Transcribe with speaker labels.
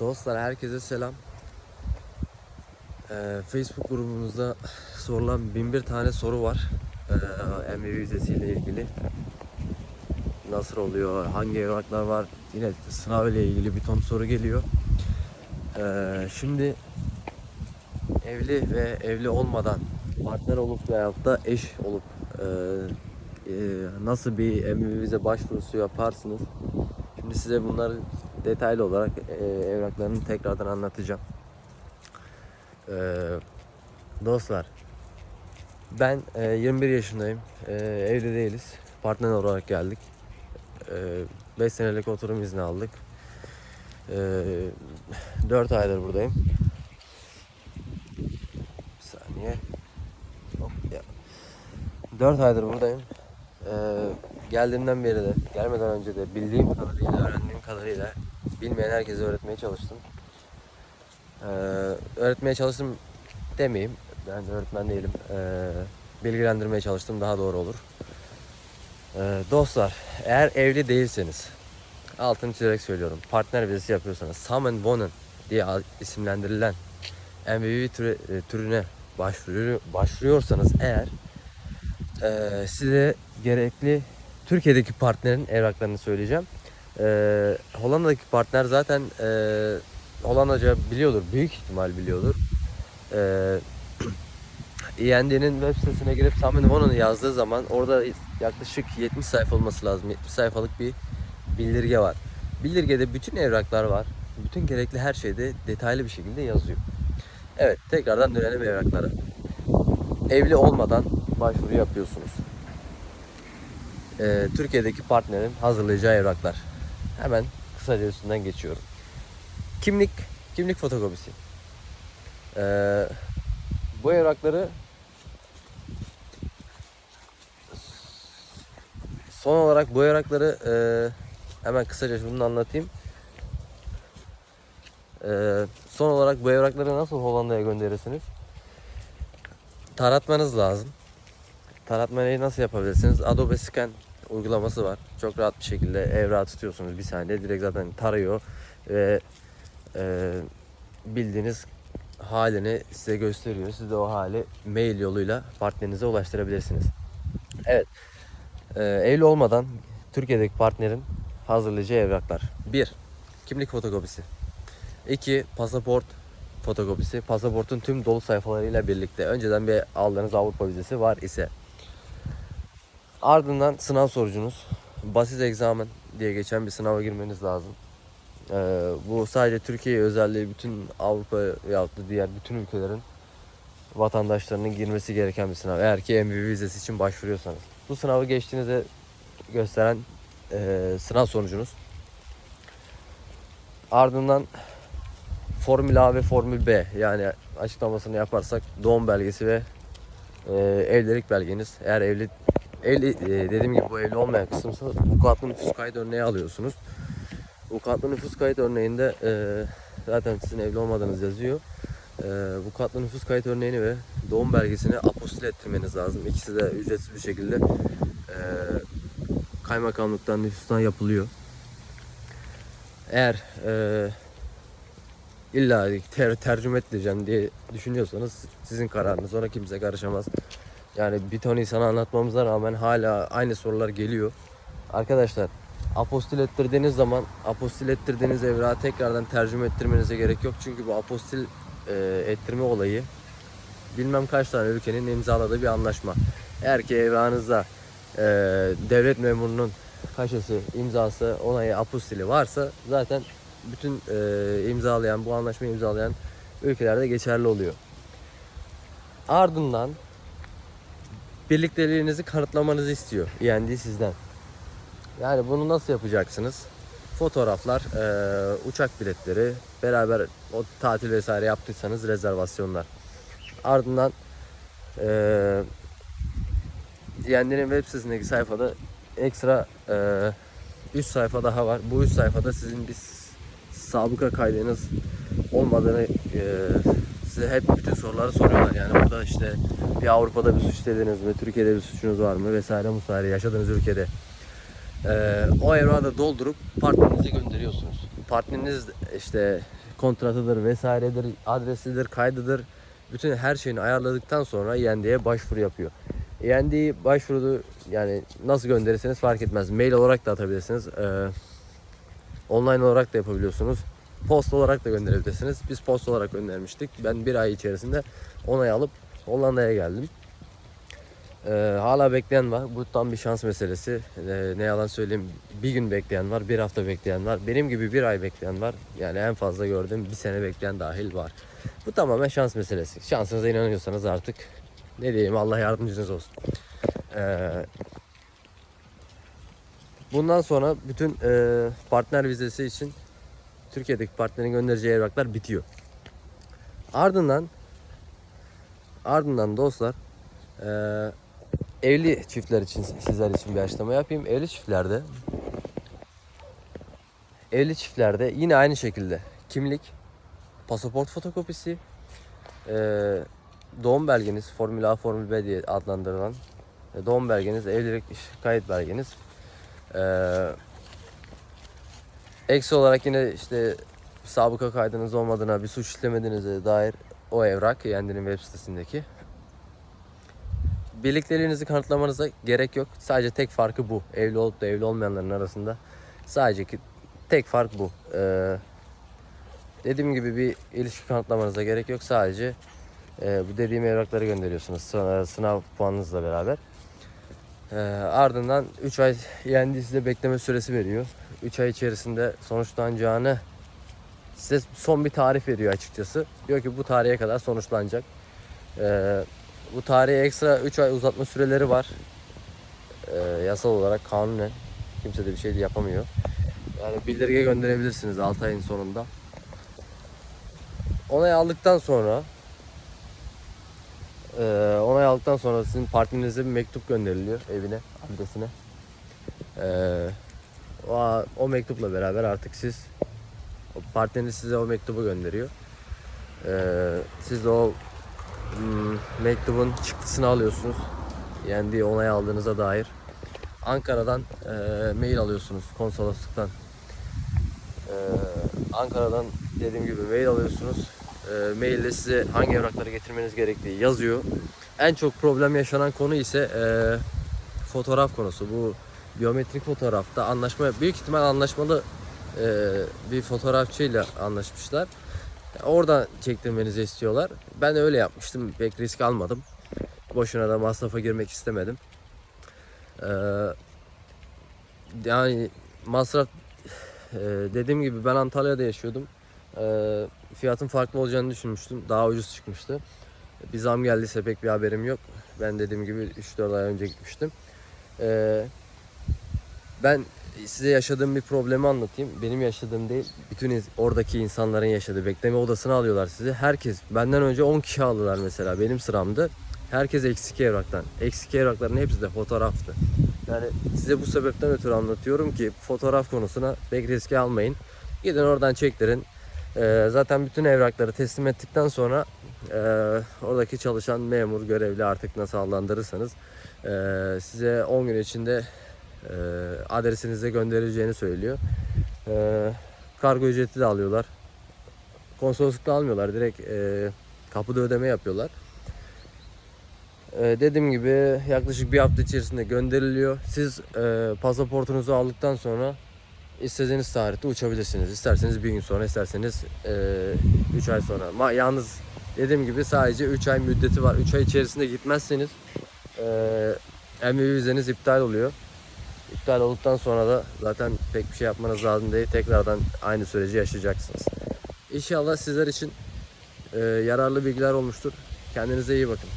Speaker 1: Dostlar herkese selam. Ee, Facebook grubumuzda sorulan bin bir tane soru var. Ee, MV vizesiyle ilgili. Nasıl oluyor, hangi evraklar var, yine sınav ile ilgili bir ton soru geliyor. Ee, şimdi evli ve evli olmadan partner olup veyahut da eş olup e, e, nasıl bir MV vize başvurusu yaparsınız? Şimdi size bunları detaylı olarak e, evraklarını tekrardan anlatacağım. E, dostlar, ben e, 21 yaşındayım. E, evli değiliz. Partner olarak geldik. 5 senelik oturum izni aldık. E, 4 aydır buradayım. Bir saniye. Hop, ya. 4 aydır buradayım. Ee, geldiğimden beri de, gelmeden önce de bildiğim kadarıyla, öğrendiğim kadarıyla bilmeyen herkese öğretmeye çalıştım. Ee, öğretmeye çalıştım demeyeyim, ben de öğretmen değilim. Ee, bilgilendirmeye çalıştım daha doğru olur. Ee, dostlar, eğer evli değilseniz, altını çizerek söylüyorum, partner vizesi yapıyorsanız, Samen Wonen diye isimlendirilen MVV türü, e, türüne başvuruyor, başvuruyorsanız eğer ee, size gerekli Türkiye'deki partnerin evraklarını söyleyeceğim. Ee, Hollanda'daki partner zaten e, Hollandaca biliyordur, büyük ihtimal biliyordur. Ee, END'nin web sitesine girip Samin Vonon'u yazdığı zaman orada yaklaşık 70 sayfa olması lazım. 70 sayfalık bir bildirge var. Bildirgede bütün evraklar var. Bütün gerekli her şeyde detaylı bir şekilde yazıyor. Evet, tekrardan dönelim evraklara. Evli olmadan başvuru yapıyorsunuz. Ee, Türkiye'deki partnerin hazırlayacağı evraklar. Hemen kısaca üstünden geçiyorum. Kimlik, kimlik fotokopisi. Ee, bu evrakları son olarak bu evrakları e, hemen kısaca bunu anlatayım. Ee, son olarak bu evrakları nasıl Hollanda'ya gönderirsiniz? taratmanız lazım. Taratmayı nasıl yapabilirsiniz? Adobe Scan uygulaması var. Çok rahat bir şekilde evrağı tutuyorsunuz bir saniye. Direkt zaten tarıyor ve e, bildiğiniz halini size gösteriyor. Siz de o hali mail yoluyla partnerinize ulaştırabilirsiniz. Evet. E, evli olmadan Türkiye'deki partnerin hazırlayacağı evraklar. 1. Kimlik fotokopisi. 2. Pasaport fotokopisi pasaportun tüm dolu sayfalarıyla birlikte önceden bir aldığınız Avrupa vizesi var ise ardından sınav sorucunuz basit egzamen diye geçen bir sınava girmeniz lazım. Ee, bu sadece Türkiye özelliği bütün Avrupa yahut da diğer bütün ülkelerin vatandaşlarının girmesi gereken bir sınav. Eğer ki MV vizesi için başvuruyorsanız. Bu sınavı geçtiğinizi gösteren e, sınav sonucunuz. Ardından Formül A ve Formül B yani açıklamasını yaparsak doğum belgesi ve e, evlilik belgeniz. Eğer evli evli e, dediğim gibi bu evli olmayan kısımsa vukuatlı nüfus kayıt örneği alıyorsunuz. Vukuatlı nüfus kayıt örneğinde e, zaten sizin evli olmadığınız yazıyor. E, vukuatlı nüfus kayıt örneğini ve doğum belgesini apostil ettirmeniz lazım. İkisi de ücretsiz bir şekilde e, kaymakamlıktan nüfustan yapılıyor. Eğer e, illa ter tercüme edeceğim diye düşünüyorsanız sizin kararınız. Ona kimse karışamaz. Yani bir ton insana anlatmamıza rağmen hala aynı sorular geliyor. Arkadaşlar apostil ettirdiğiniz zaman apostil ettirdiğiniz evrağı tekrardan tercüme ettirmenize gerek yok. Çünkü bu apostil e, ettirme olayı bilmem kaç tane ülkenin imzaladığı bir anlaşma. Eğer ki evrağınızda e, devlet memurunun kaşesi, imzası, onayı, apostili varsa zaten bütün e, imzalayan, bu anlaşmayı imzalayan ülkelerde geçerli oluyor. Ardından birlikteliğinizi kanıtlamanızı istiyor END sizden. Yani bunu nasıl yapacaksınız? Fotoğraflar, e, uçak biletleri, beraber o tatil vesaire yaptıysanız rezervasyonlar. Ardından e, END'nin web sitesindeki sayfada ekstra e, 3 sayfa daha var. Bu 3 sayfada sizin bir sabıka kaydınız olmadığını e, size hep bütün soruları soruyorlar. Yani burada işte bir Avrupa'da bir suç işlediniz mi, Türkiye'de bir suçunuz var mı vesaire vesaire yaşadığınız ülkede. E, o evrağı da doldurup partnerinize gönderiyorsunuz. Partneriniz işte kontratıdır vesairedir, adresidir, kaydıdır. Bütün her şeyini ayarladıktan sonra END'ye başvuru yapıyor. END'yi başvuru yani nasıl gönderirseniz fark etmez. Mail olarak da atabilirsiniz. Ee, online olarak da yapabiliyorsunuz. Post olarak da gönderebilirsiniz. Biz post olarak göndermiştik. Ben bir ay içerisinde onay alıp Hollanda'ya geldim. Ee, hala bekleyen var. Bu tam bir şans meselesi. Ee, ne yalan söyleyeyim. Bir gün bekleyen var, bir hafta bekleyen var. Benim gibi bir ay bekleyen var. Yani en fazla gördüğüm bir sene bekleyen dahil var. Bu tamamen şans meselesi. Şansınıza inanıyorsanız artık ne diyeyim Allah yardımcınız olsun. Ee, bundan sonra bütün e, partner vizesi için Türkiye'deki partnerin göndereceği evraklar bitiyor. Ardından ardından dostlar eee, evli çiftler için sizler için bir açıklama yapayım. Evli çiftlerde evli çiftlerde yine aynı şekilde kimlik, pasaport fotokopisi, eee, doğum belgeniz, Formül A, Formül B diye adlandırılan e, doğum belgeniz, evlilik kayıt belgeniz, eee Eksi olarak yine işte sabıka kaydınız olmadığına, bir suç işlemediğinize dair o evrak Yendi'nin web sitesindeki. Birlikteliğinizi kanıtlamanıza gerek yok. Sadece tek farkı bu. Evli olup da evli olmayanların arasında sadece ki tek fark bu. Ee, dediğim gibi bir ilişki kanıtlamanıza gerek yok. Sadece e, bu dediğim evrakları gönderiyorsunuz sınav, sınav puanınızla beraber. Ee, ardından 3 ay yendi size bekleme süresi veriyor. 3 ay içerisinde sonuçlanacağını size son bir tarih veriyor açıkçası. Diyor ki bu tarihe kadar sonuçlanacak. Ee, bu tarihe ekstra 3 ay uzatma süreleri var. Ee, yasal olarak kanunen kimse de bir şey yapamıyor. Yani bildirge gönderebilirsiniz 6 ayın sonunda. Onay aldıktan sonra ee, onay aldıktan sonra sizin partnerinize bir mektup gönderiliyor evine, adresine. Ee, o, o mektupla beraber artık siz partneriniz size o mektubu gönderiyor. Ee, siz de o hmm, mektubun çıktısını alıyorsunuz. Yendiği onay aldığınıza dair. Ankara'dan e, mail alıyorsunuz konsolosluktan. Ee, Ankara'dan dediğim gibi mail alıyorsunuz. E, mailde size hangi evrakları getirmeniz gerektiği yazıyor. En çok problem yaşanan konu ise e, fotoğraf konusu. Bu biyometrik fotoğrafta anlaşma büyük ihtimal anlaşmalı e, bir fotoğrafçıyla anlaşmışlar. Oradan çektirmenizi istiyorlar. Ben öyle yapmıştım. Pek risk almadım. Boşuna da masrafa girmek istemedim. Ee, yani masraf e, dediğim gibi ben Antalya'da yaşıyordum. Ee, fiyatın farklı olacağını düşünmüştüm. Daha ucuz çıkmıştı. Bir zam geldiyse pek bir haberim yok. Ben dediğim gibi 3-4 ay önce gitmiştim. Ee, ben size yaşadığım bir problemi anlatayım. Benim yaşadığım değil, bütün oradaki insanların yaşadığı. Bekleme odasına alıyorlar sizi. Herkes, benden önce 10 kişi aldılar mesela. Benim sıramdı. Herkes eksik evraktan. Eksik evrakların hepsi de fotoğraftı. Yani size bu sebepten ötürü anlatıyorum ki fotoğraf konusuna pek riske almayın. Gidin oradan çektirin. Ee, zaten bütün evrakları teslim ettikten sonra e, oradaki çalışan memur, görevli artık nasıl adlandırırsanız e, size 10 gün içinde e, adresinize gönderileceğini söylüyor. E, kargo ücreti de alıyorlar. Konsoloslukta almıyorlar. Direkt e, kapıda ödeme yapıyorlar. E, dediğim gibi yaklaşık bir hafta içerisinde gönderiliyor. Siz e, pasaportunuzu aldıktan sonra istediğiniz tarihte uçabilirsiniz. İsterseniz bir gün sonra, isterseniz 3 ay sonra. Yalnız dediğim gibi sadece 3 ay müddeti var. 3 ay içerisinde gitmezseniz e, MV vizeniz iptal oluyor. İptal olduktan sonra da zaten pek bir şey yapmanız lazım değil. Tekrardan aynı süreci yaşayacaksınız. İnşallah sizler için e, yararlı bilgiler olmuştur. Kendinize iyi bakın.